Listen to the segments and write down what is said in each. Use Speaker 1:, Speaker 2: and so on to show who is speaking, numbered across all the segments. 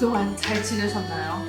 Speaker 1: 그동안 잘 지내셨나요?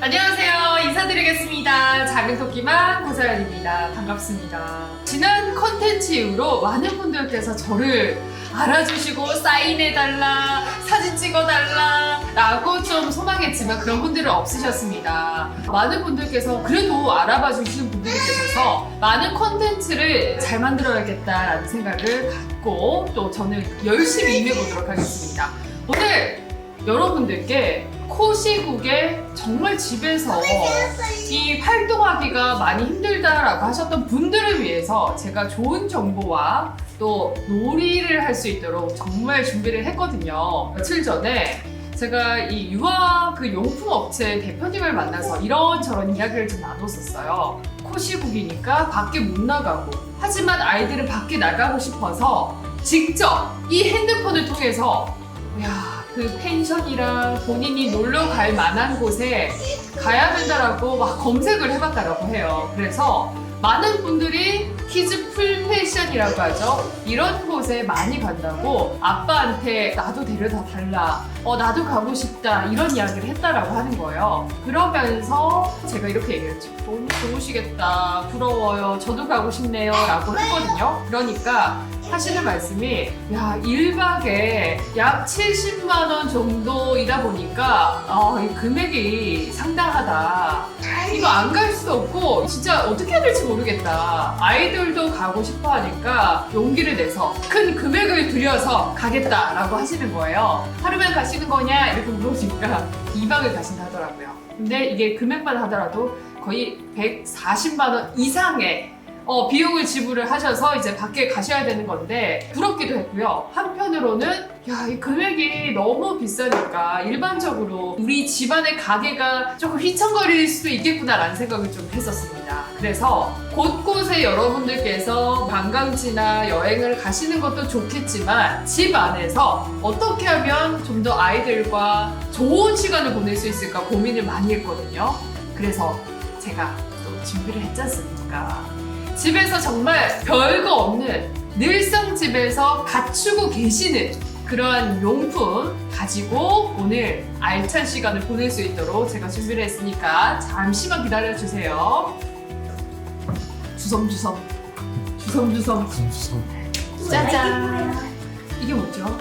Speaker 1: 안녕하세요. 인사드리겠습니다. 작은 토끼만 고사연입니다. 반갑습니다. 지난 컨텐츠 이후로 많은 분들께서 저를 알아주시고 사인해달라, 사진 찍어달라, 라고 좀 소망했지만 그런 분들은 없으셨습니다. 많은 분들께서 그래도 알아봐 주시는 분들이 계셔서 많은 컨텐츠를 잘 만들어야겠다라는 생각을 갖고 또 저는 열심히 임해보도록 하겠습니다. 오늘 여러분들께 코시국에 정말 집에서 이 활동하기가 많이 힘들다라고 하셨던 분들을 위해서 제가 좋은 정보와 또 놀이를 할 수 있도록 정말 준비를 했거든요. 며칠 전에 제가 이 유아 그 용품 업체 대표님을 만나서 이런저런 이야기를 좀 나눴었어요. 코시국이니까 밖에 못 나가고 하지만 아이들은 밖에 나가고 싶어서 직접 이 핸드폰을 통해서 야, 그 펜션이랑 본인이 놀러 갈 만한 곳에 가야 된다라고 막 검색을 해봤다라고 해요. 그래서 많은 분들이 키즈 풀 패션이라고 하죠. 이런 곳에 많이 간다고 아빠한테 나도 데려다 달라. 어, 나도 가고 싶다. 이런 이야기를 했다라고 하는 거예요. 그러면서 제가 이렇게 얘기했죠. 너무 좋으시겠다. 부러워요. 저도 가고 싶네요. 라고 했거든요. 그러니까 하시는 말씀이 야 1박에 약 70만 원 정도이다 보니까 어, 이 금액이 상당하다. 이거 안 갈 수도 없고 진짜 어떻게 해야 될지 모르겠다. 아이들도 가고 싶어 하니까 용기를 내서 큰 금액을 들여서 가겠다라고 하시는 거예요. 하루만 가시는 거냐 이렇게 물어보니까 2박을 가신다 하더라고요. 근데 이게 금액만 하더라도 거의 140만 원 이상의 어, 비용을 지불을 하셔서 이제 밖에 가셔야 되는 건데 부럽기도 했고요. 한편으로는 야, 이 금액이 너무 비싸니까 일반적으로 우리 집안의 가게가 조금 휘청거릴 수도 있겠구나라는 생각을 좀 했었습니다. 그래서 곳곳에 여러분들께서 관광지나 여행을 가시는 것도 좋겠지만 집 안에서 어떻게 하면 좀 더 아이들과 좋은 시간을 보낼 수 있을까 고민을 많이 했거든요. 그래서 제가 또 준비를 했지 않습니까? 집에서 정말 별거 없는 늘상 집에서 갖추고 계시는 그러한 용품 가지고 오늘 알찬 시간을 보낼 수 있도록 제가 준비를 했으니까 잠시만 기다려 주세요. 주섬주섬, 주섬주섬,
Speaker 2: 무서워.
Speaker 1: 짜잔. 이게 뭐죠?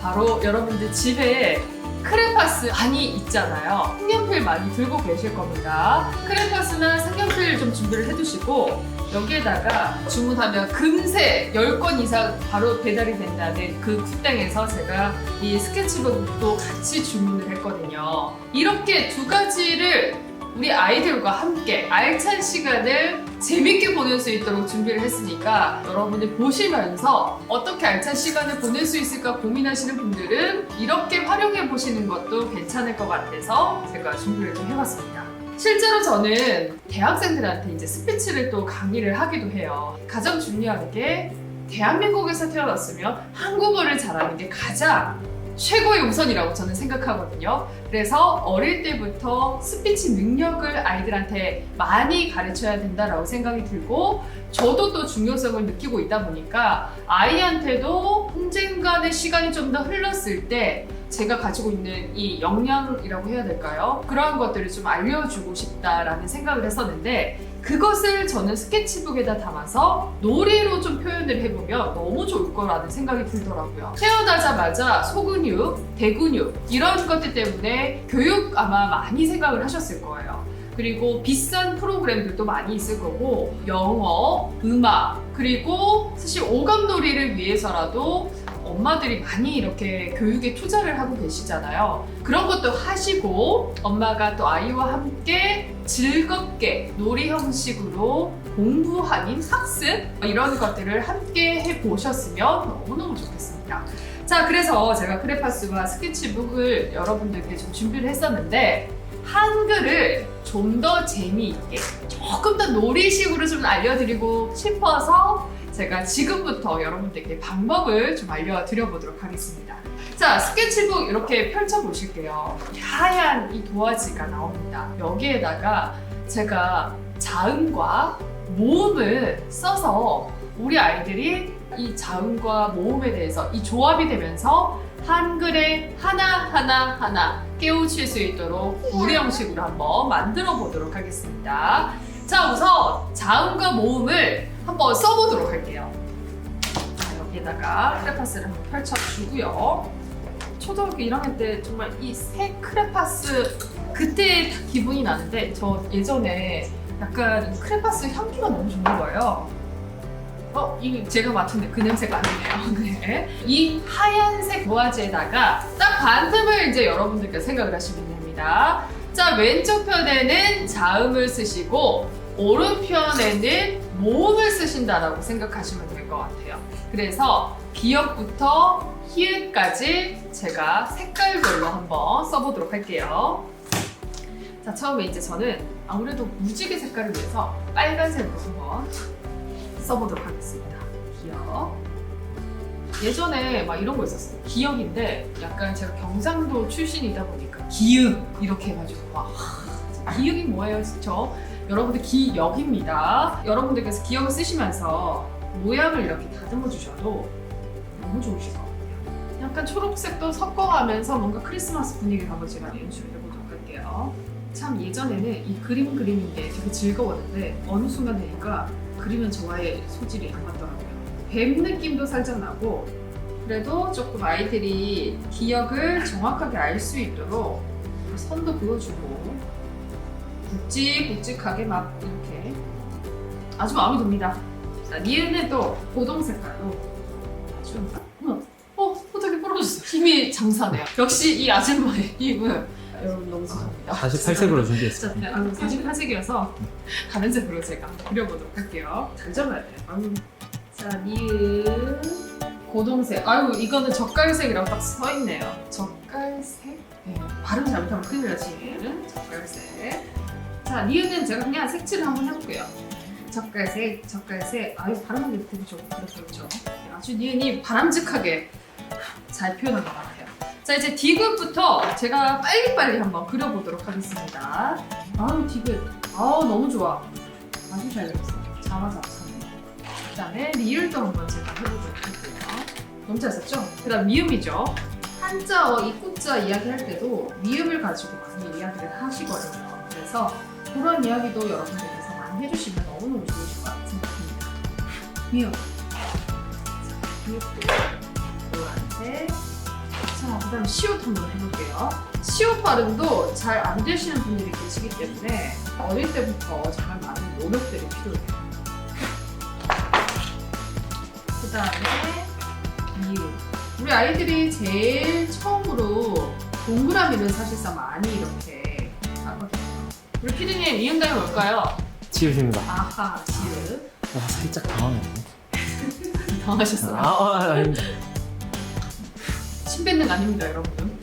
Speaker 1: 바로 여러분들 집에 크레파스 많이 있잖아요. 색연필 많이 들고 계실 겁니다. 크레파스나 색연필 좀 준비를 해두시고 여기에다가 주문하면 금세 10건 이상 바로 배달이 된다는 그 굿땡에서 제가 이 스케치북도 같이 주문을 했거든요. 이렇게 두 가지를 우리 아이들과 함께 알찬 시간을 재밌게 보낼 수 있도록 준비를 했으니까 여러분들 보시면서 어떻게 알찬 시간을 보낼 수 있을까 고민하시는 분들은 이렇게 활용해 보시는 것도 괜찮을 것 같아서 제가 준비를 좀 해봤습니다. 실제로 저는 대학생들한테 이제 스피치를 또 강의를 하기도 해요. 가장 중요한 게 대한민국에서 태어났으면 한국어를 잘하는 게 가장 최고의 우선이라고 저는 생각하거든요. 그래서 어릴 때부터 스피치 능력을 아이들한테 많이 가르쳐야 된다라고 생각이 들고 저도 또 중요성을 느끼고 있다 보니까 아이한테도 언젠가의 시간이 좀 더 흘렀을 때 제가 가지고 있는 이 역량이라고 해야 될까요? 그러한 것들을 좀 알려주고 싶다라는 생각을 했었는데 그것을 저는 스케치북에다 담아서 놀이로 좀 표현을 해보면 너무 좋을 거라는 생각이 들더라고요. 태어나자마자 소근육, 대근육 이런 것들 때문에 교육 아마 많이 생각을 하셨을 거예요. 그리고 비싼 프로그램들도 많이 있을 거고 영어, 음악 그리고 사실 오감놀이를 위해서라도 엄마들이 많이 이렇게 교육에 투자를 하고 계시잖아요. 그런 것도 하시고 엄마가 또 아이와 함께 즐겁게 놀이 형식으로 공부하는 학습 이런 것들을 함께 해 보셨으면 너무너무 좋겠습니다. 자, 그래서 제가 크레파스와 스케치북을 여러분들께 좀 준비를 했었는데 한글을 좀 더 재미있게 조금 더 놀이식으로 좀 알려드리고 싶어서 제가 지금부터 여러분들께 방법을 좀 알려드려 보도록 하겠습니다. 자, 스케치북 이렇게 펼쳐 보실게요. 하얀 이 도화지가 나옵니다. 여기에다가 제가 자음과 모음을 써서 우리 아이들이 이 자음과 모음에 대해서 이 조합이 되면서 한글의 하나하나 하나 깨우칠 수 있도록 우리 형식으로 한번 만들어 보도록 하겠습니다. 자, 우선 자음과 모음을 한번 써보도록 할게요. 자, 여기에다가 크레파스를 한번 펼쳐주고요. 초등학교 1학년 때 정말 이 새 크레파스 그때 기분이 나는데 저 예전에 약간 이 크레파스 향기가 너무 좋은 거예요. 어, 이거 제가 맡은데 그 냄새가 아니네요. 네. 이 하얀색 도화지에다가 딱 반틈을 이제 여러분들께서 생각을 하시면 됩니다. 자, 왼쪽 편에는 자음을 쓰시고, 오른편에는 모음을 쓰신다라고 생각하시면 될 것 같아요. 그래서 기역부터 히읗까지 제가 색깔별로 한번 써보도록 할게요. 자, 처음에 이제 저는 아무래도 무지개 색깔을 위해서 빨간색으로 한번 써보도록 하겠습니다. 기억. 예전에 막 이런 거 있었어요. 기억인데 약간 제가 경상도 출신이다 보니까 기역 이렇게 해가지고 막 하, 기역이 뭐예요, 진짜? 여러분들 기역입니다. 여러분들께서 기억을 쓰시면서 모양을 이렇게 다듬어 주셔도 너무 좋으실 것 같아요. 약간 초록색도 섞어가면서 뭔가 크리스마스 분위기를 한번 제가 연출을 해보도록 할게요. 참 예전에는 이 그림 그리는 게 되게 즐거웠는데 어느 순간 되니까 그리면 저와의 소질이 안 맞더라고요. 뱀 느낌도 살짝 나고 그래도 조금 아이들이 기억을 정확하게 알 수 있도록 선도 그어주고 굵직굵직하게 막 이렇게 아주 마음에 듭니다. 자, 니은은 또 고동 색깔로 아주 어머, 어, 어떻게 부러졌어? 힘이 장사네요. 역시 이 아줌마의 힘은 여러분 너무 감사합니다.
Speaker 2: 48색으로
Speaker 1: 자,
Speaker 2: 준비했습니다.
Speaker 1: 네, 아유, 48색이어서 다른 색으로 제가 그려보도록 할게요. 잘 잡아야 돼요. 자, 니은 고동색. 아유, 이거는 젓갈색이라고 딱 써있네요. 젓갈색? 네, 발음 잘못하면 큰일 나지. 젓갈색. 자, 니은은 제가 그냥 색칠을 한번 해볼게요. 젓갈색, 젓갈색. 아유, 발음하기 되게 좋고 그렇죠. 아주 니은이 바람직하게 잘 표현한 것 같아요. 자 이제 디귿부터 제가 빨리빨리 한번 그려보도록 하겠습니다. 아우 디귿, 아우 너무 좋아. 아주 잘 그렸어. 자화자찬. 그다음에 리을도 한번 제가 해보도록 할게요. 너무 잘 썼죠? 그 다음 미음이죠. 한자어 입국자 이야기할 때도 미음을 가지고 많이 이야기를 하시거든요. 그래서 그런 이야기도 여러분들께서 많이 해주시면 너무너무 좋으실 것 같은 생각입니다. 미음. 자, 미음도 노란색. 자, 그 다음 시옷 한번 해볼게요. 시옷 발음도 잘 안 되시는 분들이 계시기 때문에 어릴 때부터 정말 많은 노력들이 필요해요. 그 다음에 미음. 우리 아이들이 제일 처음으로 동그라미를 사실상 많이 이렇게 하거든요. 우리 피디님 다음에 뭘까요?
Speaker 2: 지우십니다.
Speaker 1: 아하, 지읒.
Speaker 2: 와, 살짝 당황했네.
Speaker 1: 당하셨어요?
Speaker 2: 아, 아, 아닙니다.
Speaker 1: 신뱉는 아닙니다, 여러분.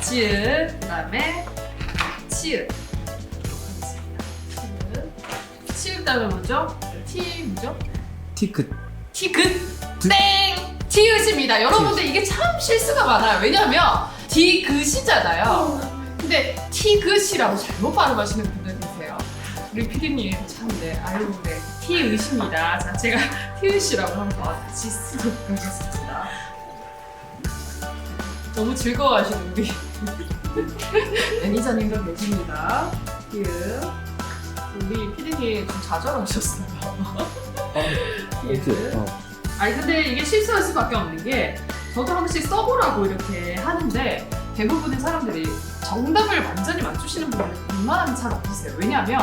Speaker 1: 지읒, 그 다음에 치읒. 하겠습니다. 치읒. 치읒 다음에 뭐죠? 티, 뭐죠?
Speaker 2: 티크.
Speaker 1: 티긋 땡 티읒입니다. 여러분들 이게 참 실수가 많아요. 왜냐하면 디귿이잖아요. 근데 티귿이라고 잘못 발음하시는 분들 계세요. 우리 피디님 참 네 아유 네 티읒입니다. 자 제가 티읒이라고 한번 같이 쓰도록 하겠습니다. 너무 즐거워하시는 우리 매니저님도 계십니다. 티읒 우리 피디님 좀 좌절하셨어요.
Speaker 2: 엑스. 어.
Speaker 1: 아니 근데 이게 실수할 수밖에 없는 게 저도 한 번씩 써보라고 이렇게 하는데 대부분의 사람들이 정답을 완전히 맞추시는 분들이 웬만하면 잘 없으세요. 왜냐하면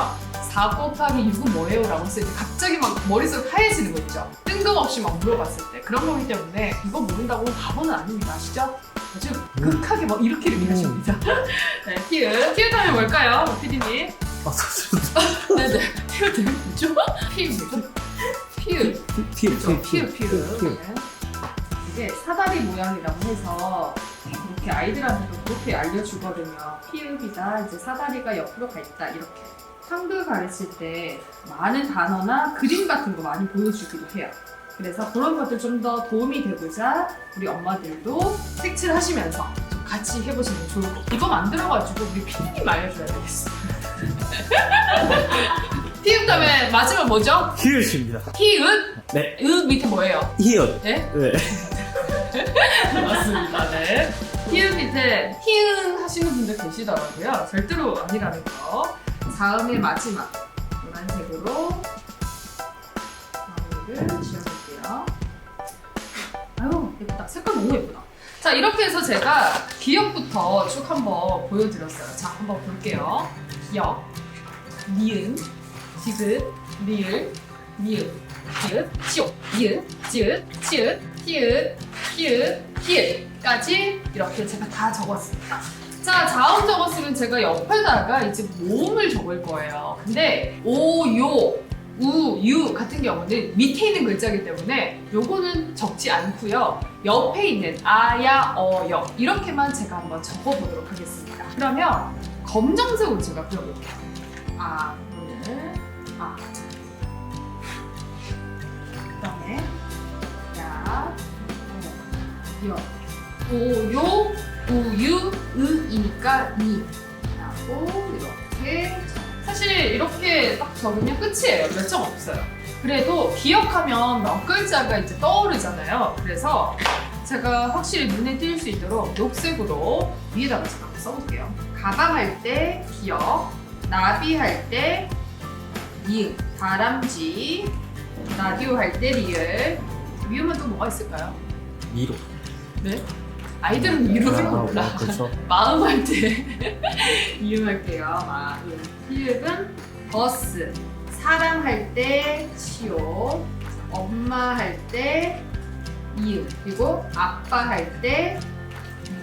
Speaker 1: 4 곱하기 6은 뭐예요? 라고 했을 때 갑자기 막 머릿속 하얘지는 거 있죠. 뜬금없이 막 물어봤을 때 그런 거기 때문에 이거 모른다고 바보는 아닙니다. 아시죠? 아주 극하게 막 이렇게 이렇게
Speaker 2: 음.
Speaker 1: 하십니다. 네, 티읕. 티읕 다음에 뭘까요? 피디님?
Speaker 2: 아.
Speaker 1: 네네. 티읕 되게 뭐죠? 피 뭐죠? 피읕.
Speaker 2: 피,
Speaker 1: 그렇죠.
Speaker 2: 피,
Speaker 1: 피읍
Speaker 2: 피,
Speaker 1: 피읍.
Speaker 2: 피.
Speaker 1: 네. 이게 사다리 모양이라고 해서 이렇게 아이들한테도 그렇게 알려주거든요. 피읍이다. 이제 사다리가 옆으로 가 있다. 이렇게. 한글 가르칠 때 많은 단어나 그림 같은 거 많이 보여주기도 해요. 그래서 그런 것들 좀 더 도움이 되고자 우리 엄마들도 색칠하시면서 좀 같이 해보시면 좋을 것 같아요. 이거 만들어가지고 우리 피디님 알려줘야 되겠어. 피읍 다음에 마지막 뭐죠?
Speaker 2: 히읗입니다.
Speaker 1: 피읍?
Speaker 2: 네.
Speaker 1: 읍 밑에 뭐예요?
Speaker 2: 히읗.
Speaker 1: 네?
Speaker 2: 네.
Speaker 1: 맞습니다. 네. 히읗 밑에 히읗 하시는 분들 계시더라고요. 절대로 아니라는 거. 다음의 마지막 노란색으로 마무리를 지어볼게요. 아유 예쁘다. 색깔 너무 예쁘다. 자 이렇게 해서 제가 기억부터 쭉 한번 보여드렸어요. 자 한번 볼게요. 기억, 니은, 디귿, 리을, 니은, 디귿, 시옷, 니은, 지읒, 치읒, 티읒, 히읗, 히읗까지 이렇게 제가 다 적었습니다. 자, 자음 적었으면 제가 옆에다가 이제 모음을 적을 거예요. 근데 오, 요, 우, 유 같은 경우는 밑에 있는 글자이기 때문에 요거는 적지 않고요. 옆에 있는 아 야, 어, 여 이렇게만 제가 한번 적어보도록 하겠습니다. 그러면 검정색으로 제가 그려볼게요. 아, 오늘 아. 그다음에 야, 어, 여, 오, 요, 우유, 으이니까 니 하고 이렇게 사실 이렇게 딱 적으면 끝이에요. 몇 점 없어요. 그래도 기억하면 몇 글자가 이제 떠오르잖아요. 그래서 제가 확실히 눈에 띌 수 있도록 녹색으로 위에다가 제가 써볼게요. 가방 할 때 기억, 나비 할 때 니은, 다람쥐, 라디오 할 때 리을, 미음은 또 뭐가 있을까요?
Speaker 2: 미로.
Speaker 1: 네? 아이들은 미루를
Speaker 2: 아,
Speaker 1: 몰라.
Speaker 2: 그렇죠.
Speaker 1: 마음 할 때 이음 할게요. 마음. 피읍은 버스. 사랑할 때 시오. 엄마 할 때 이음. 그리고 아빠 할 때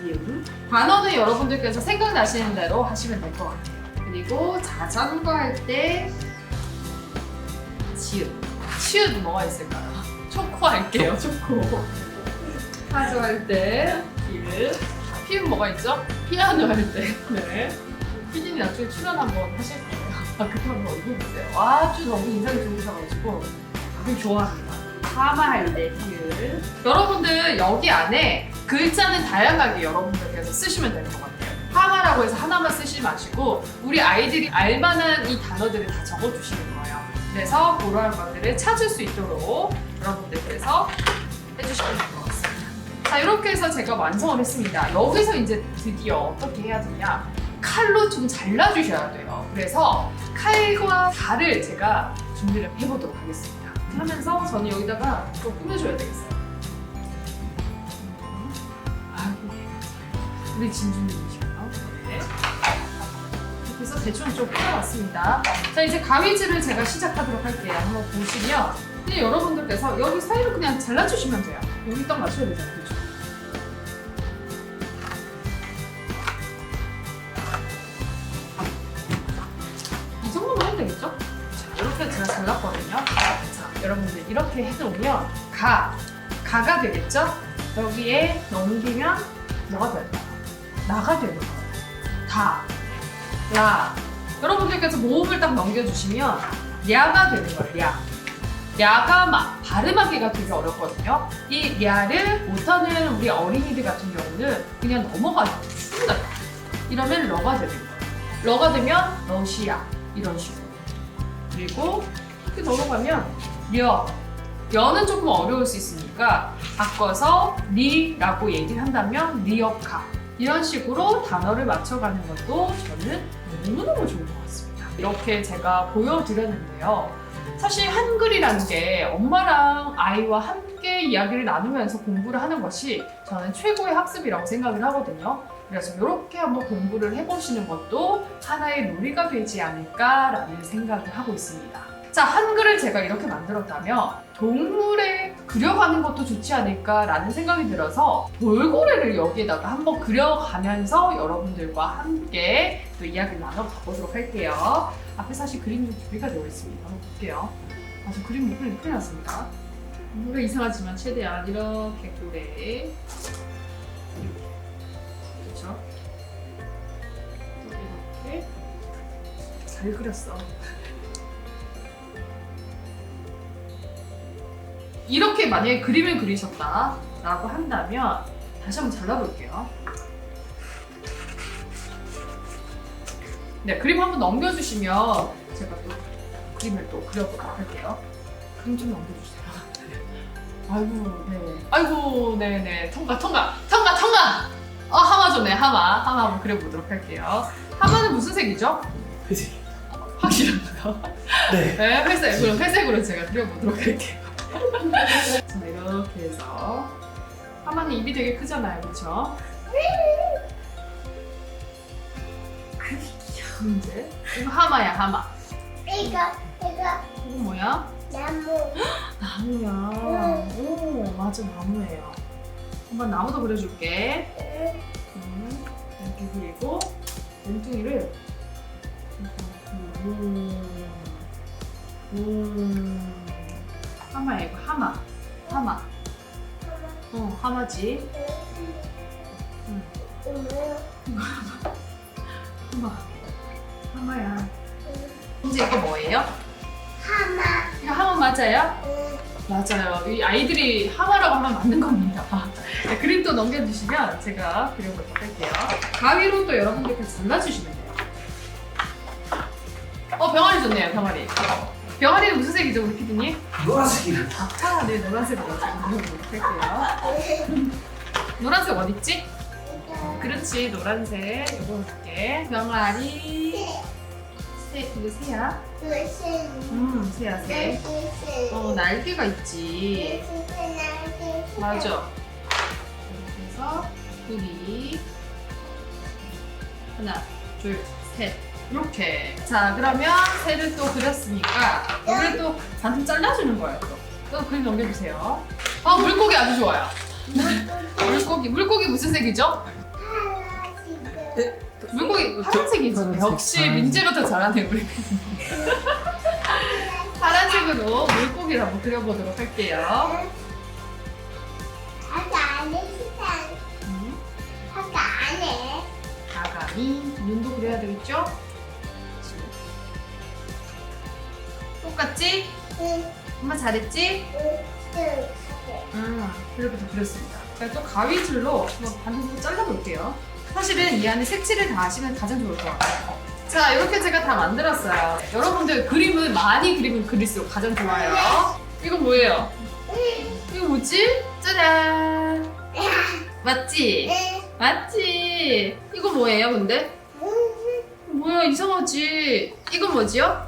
Speaker 1: 이음. 단어는 여러분들께서 생각나시는 대로 하시면 될 것 같아요. 그리고 자전거 할 때 지읒. 치읒 뭐가 있을까요? 초코 할게요. 초코. 파조 할때 기읒. 피는 뭐가 있죠? 피아노 할 때. 네. 피디님 나중에 출연 한번 하실 거예요. 아, 그거 한번 읽어보세요. 아주 너무 인상이 좋으셔가지고 아주 좋아합니다. 파마 할때 피을. 여러분들 여기 안에 글자는 다양하게 여러분들께서 쓰시면 될 것 같아요. 파마라고 해서 하나만 쓰지 마시고 우리 아이들이 알만한 이 단어들을 다 적어주시는 거예요. 그래서 그러한 것들을 찾을 수 있도록 여러분들께서 해주시면 될 것 같습니다. 자 이렇게 해서 제가 완성을 했습니다. 여기서 이제 드디어 어떻게 해야 되냐 칼로 좀 잘라주셔야 돼요. 그래서 칼과 달을 제가 준비를 해보도록 하겠습니다. 하면서 저는 여기다가 좀 꾸며줘야 되겠어요. 아이고 우리. 네. 해서 대충 좀 꾸며왔습니다. 자 이제 가위질을 제가 시작하도록 할게요. 한번 보시면 근데 여러분들께서 여기 사이로 그냥 잘라주시면 돼요. 여기 딱 맞춰야 되잖아요. 그렇죠? 이 정도면 하면 되겠죠? 자, 이렇게 제가 잘랐거든요. 자, 여러분들 이렇게 해놓으면 가, 가가 되겠죠? 여기에 넘기면 뭐가 될까요? 나가 되는 거예요. 다, 라. 여러분들께서 모음을 딱 넘겨주시면 랴가 되는 거예요. 랴. 랴가 막 발음하기가 되게 어렵거든요. 이 랴를 못하는 우리 어린이들 같은 경우는 그냥 넘어가요. 쉽다. 이러면 러가 되는 거예요. 러가 되면 러시아 이런 식으로. 그리고 이렇게 넘어가면 려. 여는 조금 어려울 수 있으니까 바꿔서 리라고 얘기를 한다면 리어카 이런 식으로 단어를 맞춰가는 것도 저는 너무너무 좋은 것 같습니다. 이렇게 제가 보여드렸는데요. 사실 한글이라는 게 엄마랑 아이와 함께 이야기를 나누면서 공부를 하는 것이 저는 최고의 학습이라고 생각을 하거든요. 그래서 이렇게 한번 공부를 해보시는 것도 하나의 놀이가 되지 않을까라는 생각을 하고 있습니다. 자, 한글을 제가 이렇게 만들었다면 동물에 그려가는 것도 좋지 않을까라는 생각이 들어서 돌고래를 여기에다가 한번 그려가면서 여러분들과 함께 또 이야기를 나눠가 보도록 할게요. 앞에 사실 그림도 준비가 되어 있습니다. 한번 볼게요. 아, 저 그림 못 그리는 큰일 났습니다. 뭔가 이상하지만 최대한 이렇게 고래 그렇죠? 또 이렇게 잘 그렸어. 이렇게 만약에 그림을 그리셨다라고 한다면 다시 한번 잘라볼게요. 네, 그림 한번 넘겨주시면 제가 또 그림을 또 그려보도록 할게요. 그림 좀 넘겨주세요. 아이고, 네. 아이고, 네네. 통과, 통과, 통과, 통과! 어, 하마 좋네, 하마. 하마 한번 그려보도록 할게요. 하마는 무슨 색이죠?
Speaker 2: 회색.
Speaker 1: 확실한가요?
Speaker 2: 네.
Speaker 1: 네, 회색. 그럼 회색으로 제가 그려보도록 할게요. 자, 이렇게 해서. 하마는 입이 되게 크잖아요, 그쵸? 그게 귀여운 데? 이거 하마야, 하마.
Speaker 3: 이거 이거
Speaker 1: 이거 뭐야?
Speaker 3: 나무
Speaker 1: 나무야. 오, 맞아, 나무예요. 한번 나무도 그려줄게. 음, 이렇게 그리고 몸뚱이를 음, 음, 하마야 이거 하마. 하마. 어 하마지. 응. 하마. 하마야. 이제 이거 뭐예요?
Speaker 3: 하마.
Speaker 1: 이거 하마 맞아요? 맞아요. 이 아이들이 하마라고 하면 맞는 겁니다. 네, 그림 또 넘겨주시면 제가 그려보도록 할게요. 가위로 또 여러분들께서 잘라주시면 돼요. 어 병아리 좋네요 병아리 병아리는 무슨 색이죠 우리 피디님?
Speaker 2: 노란색이요.
Speaker 1: 아, 네, 노란색으로 할게요. 노란색 어딨지? 그렇지, 노란색. 이거 볼게. 병아리. 새, 이거 새야? 음, 새야, 새. 어, 날개가 있지. 맞아. 이렇게 해서, 둘이. 하나, 둘, 셋. 이렇게. 자, 그러면 새를 또 그렸으니까, 이걸 또 반쯤 잘라주는 거예요, 또. 또 그림 넘겨주세요. 아, 물고기 아주 좋아요. 물고기, 물고기 무슨 색이죠? 물고기 파란색이죠.
Speaker 2: 파란색,
Speaker 1: 역시. 민재가 더 잘하네, 우리. 파란색으로 물고기를 한번 그려보도록 할게요. 음, 가감이 눈도 그려야 되겠죠? 똑같지? 엄마 잘했지? 음, 이렇게 다 그렸습니다. 그러니까 또 가위줄로 한번 반대로 잘라볼게요. 사실은 이 안에 색칠을 다 하시면 가장 좋을 것 같아요. 자, 이렇게 제가 다 만들었어요. 여러분들 그림을 많이 그리면 그릴수록 가장 좋아요. 이건 뭐예요? 이거 뭐지? 짜잔! 맞지? 맞지? 이거 뭐예요, 근데? 뭐야, 이상하지? 이건 뭐지요?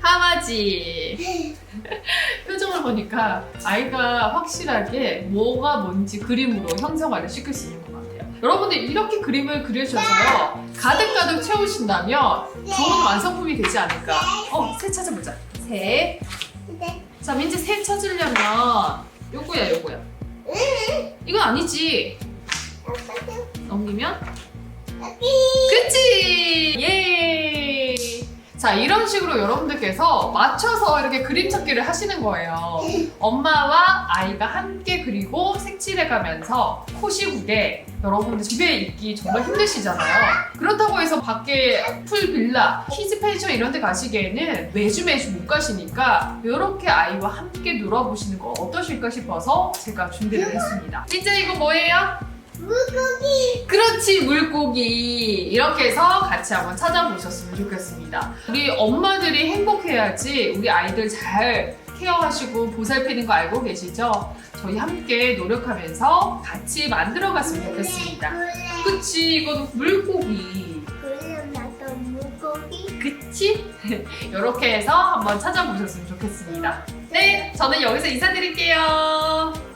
Speaker 1: 하마지. 표정을 보니까 아이가 확실하게 뭐가 뭔지 그림으로 형상화를 시킬 수 있는 것 같아요. 여러분들 이렇게 그림을 그리셔서 가득가득 채우신다면 좋은 완성품이 되지 않을까. 어, 새 찾아보자. 새. 자, 민지 새 찾으려면 요거야, 요거야. 이건 아니지. 넘기면? 그치! 예! 자, 이런 식으로 여러분들께서 맞춰서 이렇게 그림 찾기를 하시는 거예요. 엄마와 아이가 함께 그리고 색칠해 가면서 코시국에 여러분들 집에 있기 정말 힘드시잖아요. 그렇다고 해서 밖에 풀 빌라, 키즈 펜션 이런 데 가시기에는 매주 매주 못 가시니까 이렇게 아이와 함께 놀아보시는 거 어떠실까 싶어서 제가 준비를 했습니다. 이제 이거 뭐예요?
Speaker 3: 물고기.
Speaker 1: 그렇지 물고기. 이렇게 해서 같이 한번 찾아보셨으면 좋겠습니다. 우리 엄마들이 행복해야지 우리 아이들 잘 케어하시고 보살피는 거 알고 계시죠? 저희 함께 노력하면서 같이 만들어 갔으면 좋겠습니다. 그치 이건 물고기.
Speaker 3: 나도 물고기.
Speaker 1: 그치? 이렇게 해서 한번 찾아보셨으면 좋겠습니다. 네 저는 여기서 인사드릴게요